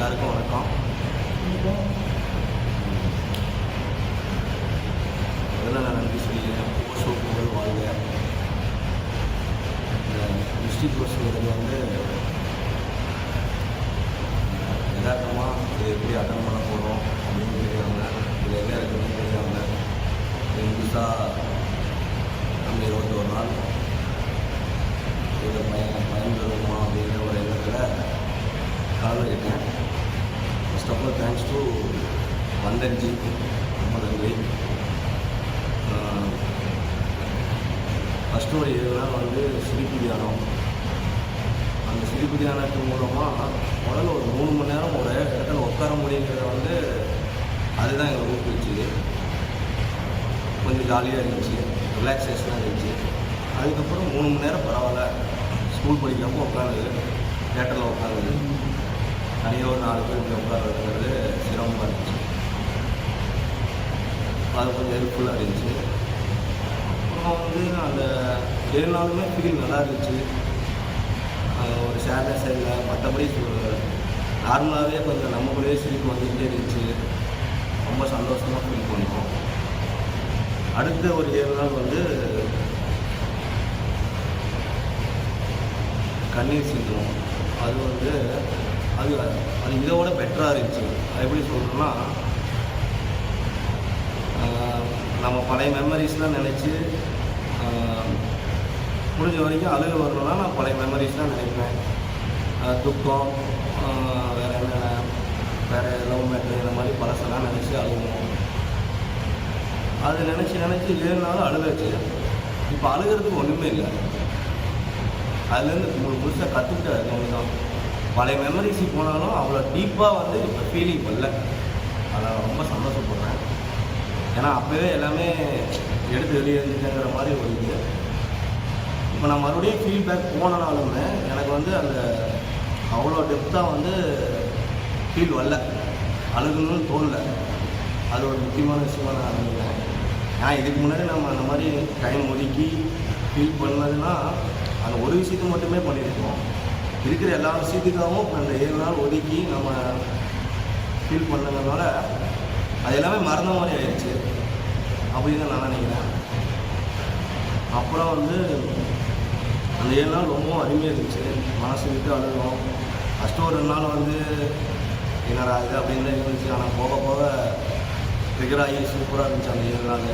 எல்லாருக்கும் வணக்கம். முதல்ல நான் நன்றி சொல்லிக்கிறேன். ஓசோ புகழ் வாழ்க. இந்த டிஸ்ட்ரிக் கோர்ஸுங்கிறது வந்து யதார்த்தமாக இதை எப்படி அட்டன் பண்ண போகிறோம் அப்படின்னு கேட்குறாங்க இதில் என்ன இருக்குன்னு கேட்குறாங்க புதுசாக நம்ம இருபத்தோரு நாள் இதை பயன் பயன்பெறுவோமா அப்படிங்கிற ஒரு எண்ணத்தில் கலந்துக்கிட்டேன் first of all thanks to வந்தன்ஜி ரொம்ப நன்றி ஃபஸ்ட்டு ஒரு இதெல்லாம் வந்து சிரிப்பு தியானம். அந்த சிரிப்பு தியானத்து மூலமாக முதல்ல ஒரு மூணு மணி நேரம் ஒரு இடத்துல உட்கார முடியுங்கிறத வந்து அதுதான் எங்களை ஊக்குவிச்சுது கொஞ்சம் ஜாலியாக இருந்துச்சு ரிலாக்ஸேஷனாக இருந்துச்சு. அதுக்கப்புறம் மூணு மணி நேரம் பரவாயில்ல. ஸ்கூல் படிக்கிறப்போ உட்காந்து தேட்டரில் உட்காந்து தனியாக ஒரு நாலு பேர் இப்படி சிரமமாக இருந்துச்சு. அது கொஞ்சம் ஹெல்ப்ஃபுல்லாக இருந்துச்சு. அப்புறம் வந்து அந்த ஏழு நாளுமே ஃபீல் நல்லா இருந்துச்சு. ஒரு சேட்னஸ் இல்லை மற்றபடி நார்மலாகவே கொஞ்சம் நம்மக்குள்ளேயே சிரிப்பு வந்துகிட்டே இருந்துச்சு ரொம்ப சந்தோஷமாக ஃபீல் பண்ணோம். அடுத்த ஒரு ஏழு நாள் வந்து கண்ணீர் சிந்துவோம் அது வந்து அது அது இதோட பெட்டராக இருந்துச்சு. அது எப்படி சொல்கிறோன்னா நம்ம பழைய மெமரிஸ்லாம் நினச்சி முடிஞ்ச வரைக்கும் அழுக வரணும்னா நான் பழைய மெமரிஸ்லாம் நினைப்பேன். துக்கம் வேறு என்ன என்னென்ன வேறு லவ் மேட்ரு இந்த மாதிரி பழசெல்லாம் நினச்சி அழுகணும் அது நினச்சி நினச்சி ஏழு அழுகச்சு அழுகாச்சு இப்போ அழுகிறதுக்கு ஒன்றுமே இல்லை. அதுலேருந்து உங்களுக்கு முழுசாக கற்றுக்கிட்டது ஒன்று தான் பழைய மெமரிஸுக்கு போனாலும் அவ்வளோ டீப்பாக வந்து இப்போ ஃபீலிங் வரல. அதை ரொம்ப சந்தோஷப்படுறேன். ஏன்னா அப்போவே எல்லாமே எடுத்து வெளியே இருந்துச்சுங்கிற மாதிரி ஒரு இது. இப்போ நான் மறுபடியும் ஃபீட்பேக் போனனாலுமே எனக்கு வந்து அந்த அவ்வளோ டெப்த்தாக வந்து ஃபீல் வரல. அழுகணும்னு தோணல. அது ஒரு முக்கியமான விஷயமா நான் நினைக்கிறேன் ஏன்னா இதுக்கு முன்னாடி நம்ம அந்த மாதிரி டைம் ஒதுக்கி ஃபீல் பண்ணதுன்னா அந்த ஒரு விஷயத்தை மட்டுமே பண்ணியிருக்கோம். இருக்கிற எல்லா விஷயத்துக்காகவும் அந்த ஏழு நாள் ஒதுக்கி நம்ம ஃபீல் பண்ணதுனால அது எல்லாமே மறந்த மாதிரி ஆயிடுச்சு. அப்படின்னு நான் நினைக்கிறேன். அப்புறம் வந்து அந்த ஏழு நாள் ரொம்ப அருமையாக இருந்துச்சு. மனசு விட்டு அழுகும் ஃபஸ்ட்டு ஒரு ரெண்டு நாள் வந்து என்னடா இது அப்படின்னு இருந்துச்சு. ஆனால் போக போக ட்ரிகர் ஆகி சூப்பராக இருந்துச்சு அந்த ஏழு நாள்.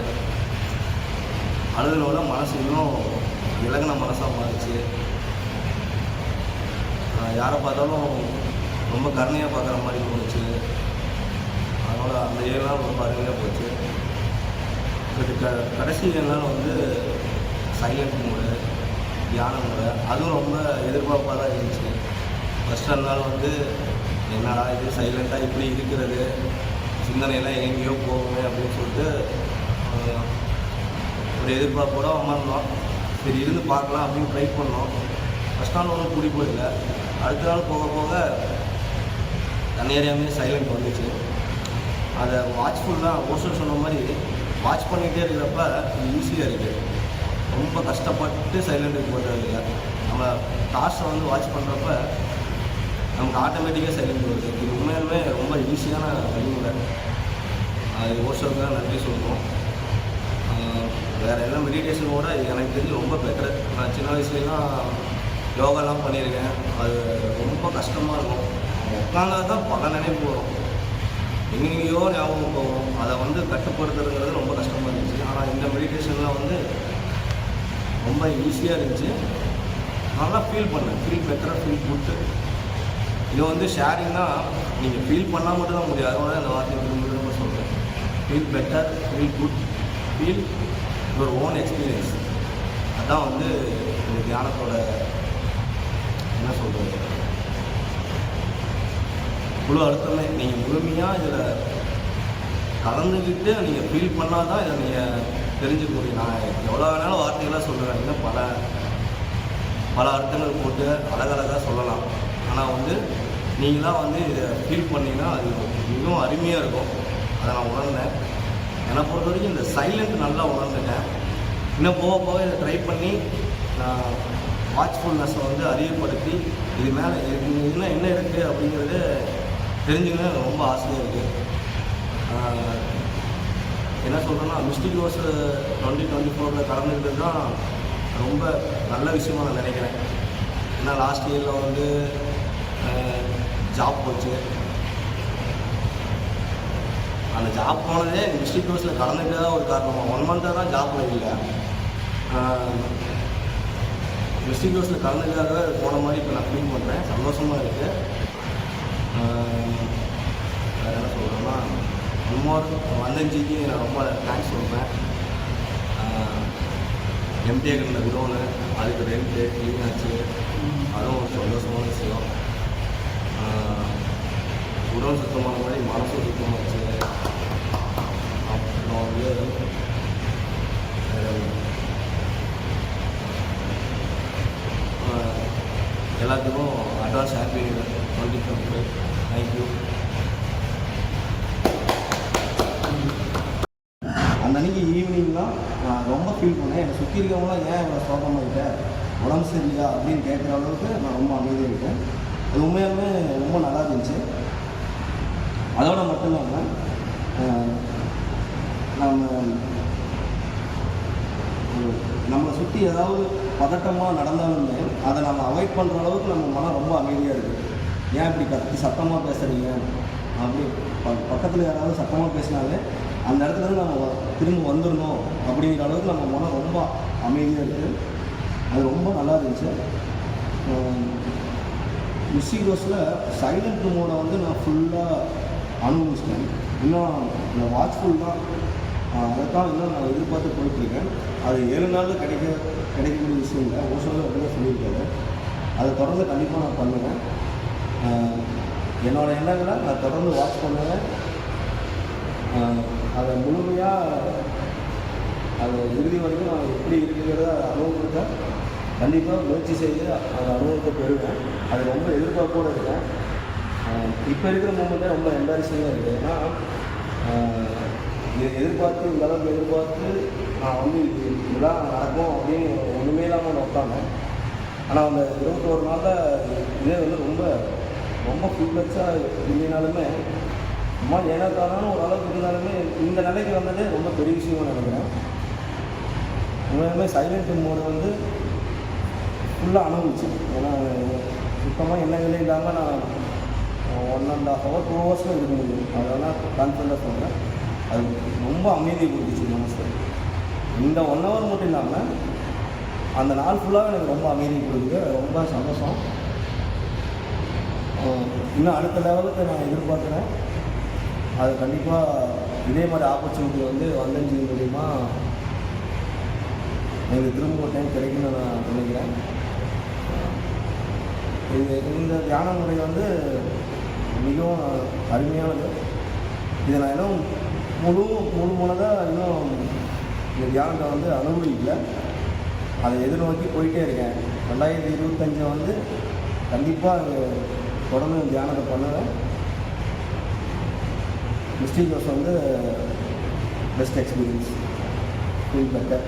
அழுதுனோட மனசு இன்னும் இலகின மனசாக மாறிச்சு. யாரை பார்த்தாலும் ரொம்ப கருணையாக பார்க்குற மாதிரி போச்சு. அதனால் அந்த ஏழு நாள் ரொம்ப அருமையாக போச்சு. இதுக்கு க கடைசி ஏழு நாள் வந்து சைலண்ட் மூடு தியான முறை அதுவும் ரொம்ப எதிர்பார்ப்பாக தான் இருந்துச்சு. ஃபஸ்ட் நாள் வந்து என்னடா இது சைலண்ட்டாக இப்படி இருக்கிறது? சிந்தனையெல்லாம் எங்கேயோ போகுமே அப்படின்னு சொல்லிட்டு ஒரு எதிர்பார்ப்போட அமர்ந்தோம் சரி இருந்து பார்க்கலாம் அப்படின்னு ட்ரை பண்ணோம். ஃபஸ்ட் நாள் ஒன்றும் பிடி போயிடல அடுத்த நாள் போக போக தனியாரியாமே சைலண்ட் வந்துச்சு. அதை வாட்ச்ஃபுல்லாக ஓசர் சொன்ன மாதிரி வாட்ச் பண்ணிகிட்டே இருக்கிறப்ப ஈஸியாக இருக்குது ரொம்ப கஷ்டப்பட்டு சைலண்ட்டுக்கு போடுறது இல்லை. நம்ம டார்ச்சை வந்து வாட்ச் பண்ணுறப்ப நமக்கு ஆட்டோமேட்டிக்காக சைலண்ட் வருது. இது உண்மையாலுமே ரொம்ப ஈஸியான வழிமுறை. அது ஓஷோக்கு தான் நன்றி சொல்லணும். வேறு எல்லாம் மெடிடேஷனோட எனக்கு தெரிஞ்சு ரொம்ப பெட்டர் நான் சின்ன வயசுலலாம் யோகாலாம் பண்ணியிருக்கேன். அது ரொம்ப கஷ்டமாக இருக்கும். உட்காந்தா தான் பல நினைப்பு வரும் எங்கெங்கேயோ ஞாபகம் போகும். அதை வந்து கட்டுப்படுத்துறதுங்கிறது ரொம்ப கஷ்டமாக இருந்துச்சு. ஆனால் இந்த மெடிடேஷன்லாம் வந்து ரொம்ப ஈஸியாக இருந்துச்சு. நல்லா ஃபீல் பண்ணேன். ஃபீல் பெட்டராக ஃபீல் கொடுத்து இது வந்து ஷேரிங்னா நீங்கள் ஃபீல் பண்ணால் மட்டும் தான் முடியும். அதோட இந்த வார்த்தை திரும்ப திரும்ப சொல்கிறேன் feel better feel good feel your own experience அதுதான் வந்து இந்த தியானத்தோட என்ன சொல்கிறது முழு அழுத்தமே. நீங்கள் முழுமையாக இதில் கலந்துக்கிட்டு நீங்கள் ஃபீல் பண்ணால் தான் இதை நீங்கள் தெரிஞ்சுக்க முடியும். நான் எவ்வளோ வேணாலும் வார்த்தைகளாக சொல்லுவேன். இன்னும் பல பல அர்த்தங்கள் போட்டு அழகழகாக சொல்லலாம். ஆனால் வந்து நீங்களாம் வந்து இதை ஃபீல் பண்ணிங்கன்னா அது மிகவும் அருமையாக இருக்கும். அதை நான் உணர்ந்தேன். என்னை பொறுத்த வரைக்கும் இந்த சைலண்ட் நல்லா உணர்ந்துட்டேன். இன்னும் போக போக இதை ட்ரை பண்ணி நான் வாட்ச்ஃபுல்னஸை வந்து அறிவுப்படுத்தி இது மேலே இன்னும் என்ன இருக்குது அப்படிங்கிறத தெரிஞ்சுக்கணும் எனக்கு ரொம்ப ஆசையாக இருக்குது என்ன சொல்கிறேன்னா மிஸ்டிக் ரோஸ் டுவெண்ட்டி டுவெண்ட்டி ஃபோரில் கலந்துக்கிட்டது தான் ரொம்ப நல்ல விஷயமாக நான் நினைக்கிறேன். ஏன்னா லாஸ்ட் இயரில் வந்து ஜாப் போச்சு. அந்த ஜாப் போனதே மிஸ்டிக் ரோஸில் கலந்துக்கிட்டதான் ஒரு காரணமாக ஒன் மந்த்தாக தான் ஜாப்பில் இல்லை. வெஸ்டிங் ரோஸில் கலந்துக்காக போன மாதிரி இப்போ நான் ஃபீல் பண்ணுறேன் சந்தோஷமாக இருக்குது வேறு என்ன சொல்கிறேன்னா இன்னொரு வந்தஞ்சிக்கு நான் ரொம்ப தேங்க்ஸ் சொல்கிறேன் எம்டிஏ இருந்த குடோனு அதுக்கு ரெண்டு க்ளீன் ஆச்சு அதுவும் ஒரு சந்தோஷமான விஷயம் குடோன் சுத்தமான மாதிரி மனசும் சுத்தமாச்சு அப்புறம் வந்து வேற ஆஹ் எல்லாத்துக்கும் advance happy twenty twenty thank you அந்த அன்னைக்கு ஈவினிங்லாம் நான் ரொம்ப ஃபீல் பண்ணேன். என்னை சுற்றி இருக்கவங்களாம் ஏன் இவ்வளோ சோகமாகிட்டேன் உடம்பு சரியில்லையா அப்படின்னு கேட்குற அளவுக்கு நான் ரொம்ப அமைதியாக இருக்கேன் அது உண்மையாலுமே ரொம்ப நல்லா இருந்துச்சு. அதோட மட்டும் இல்லாமல் நம்ம நம்மளை சுற்றி ஏதாவது பதட்டமாக நடந்தாலுமே அதை நம்ம அவாய்ட் பண்ணுற அளவுக்கு நம்ம மனம் ரொம்ப அமைதியாக இருக்குது ஏன் இப்படி கத்தி சத்தமாக பேசுகிறீங்க அப்படி பக்கத்தில் யாராவது சத்தமாக பேசினாலே அந்த இடத்துல நம்ம வ- திரும்ப வந்துடணும் அப்படிங்கிற அளவுக்கு நம்ம மனம் ரொம்ப அமைதியாக இருக்குது அது ரொம்ப நல்லா இருந்துச்சு. மிஸ்ஸிக் ரோஸில் சைலண்ட் மோடை வந்து நான் ஃபுல்லாக அனுபவிச்சிட்டேன். இன்னும் இந்த வாட்ச்ஃபுல் தான். அதைத்தான் வந்து நான் எதிர்பார்த்து கொடுத்துருக்கேன். அது ஏழு நாளில் கிடைக்க கிடைக்கக்கூடிய விஷயம் இல்லை. ஓசோவில் அப்படியே சொல்லியிருக்காரு. அதை தொடர்ந்து கண்டிப்பாக நான் பண்ணுவேன். என்னோடய என்னோட எண்ணங்களை நான் தொடர்ந்து வாட்ச் பண்ணுவேன். அதை முழுமையாக அது இறுதி வரைக்கும் நான் எப்படி இருக்குங்கிறத அனுபவத்தை கண்டிப்பாக முயற்சி செய்து அந்த அனுபவத்தை பெறுவேன். அது ரொம்ப எதிர்பார்ப்போடு இருக்கேன். இப்போ இருக்கிற மூமெண்ட்டே ரொம்ப எம்பாரசிங்காக இருக்குது ஏன்னா எதிர்பார்த்து இந்த அளவுக்கு எதிர்பார்த்து நான் வந்து இது இதெல்லாம் நடக்கும் அப்படின்னு ஒன்றுமே இல்லாமல் நான் உட்காந்தேன் ஆனால் அந்த இருபத்தோரு நாளில் இதே வந்து ரொம்ப ரொம்ப ஃபுல்லச்சாக இல்லைனாலுமே அம்மா ஏனத்தாலும் ஓரளவுக்கு இருந்தாலுமே இந்த நிலைக்கு வந்ததே ரொம்ப பெரிய விஷயமா நினைக்கிறேன். உண்மையுமே சைலண்ட் மோடு வந்து ஃபுல்லாக அனுபவிச்சு ஏன்னா சுத்தமாக எண்ணங்களே இல்லாமல் நான் one and half hour two ஹவர்ஸில் இருக்க முடியும் அதெல்லாம் கான்ஃபிடண்ட்டாக சொல்கிறேன் அது ரொம்ப அமைதி கொடுத்துச்சு மனசு இந்த ஒன் ஹவர் மட்டும் இல்லாமல் அந்த நாள் ஃபுல்லாக எனக்கு ரொம்ப அமைதி கொடுக்குது. ரொம்ப சந்தோஷம். இன்னும் அடுத்த லெவலுக்கு நான் எதிர்பார்க்குறேன். அது கண்டிப்பாக இதே மாதிரி ஆப்பர்ச்சுனிட்டி வந்து வந்தஞ்சது மூலிமா எனக்கு திரும்ப ஒரு டைம் கிடைக்கும்னு நான் நினைக்கிறேன். இது இந்த தியான முறை வந்து மிகவும் அருமையானது. இதை நான் இன்னும் முழு முழு முழுதாக இன்னும் இந்த தியானத்தை வந்து அனுபவிக்கல. அதை எதிர்நோக்கி போயிட்டே இருக்கேன். ரெண்டாயிரத்தி இருபத்தஞ்சை வந்து கண்டிப்பாக தொடர்ந்து தியானத்தை பண்ணுவேன். மிஸ்டேக் வந்து பெஸ்ட் எக்ஸ்பீரியன்ஸ் ஃபீல் பெட்டர்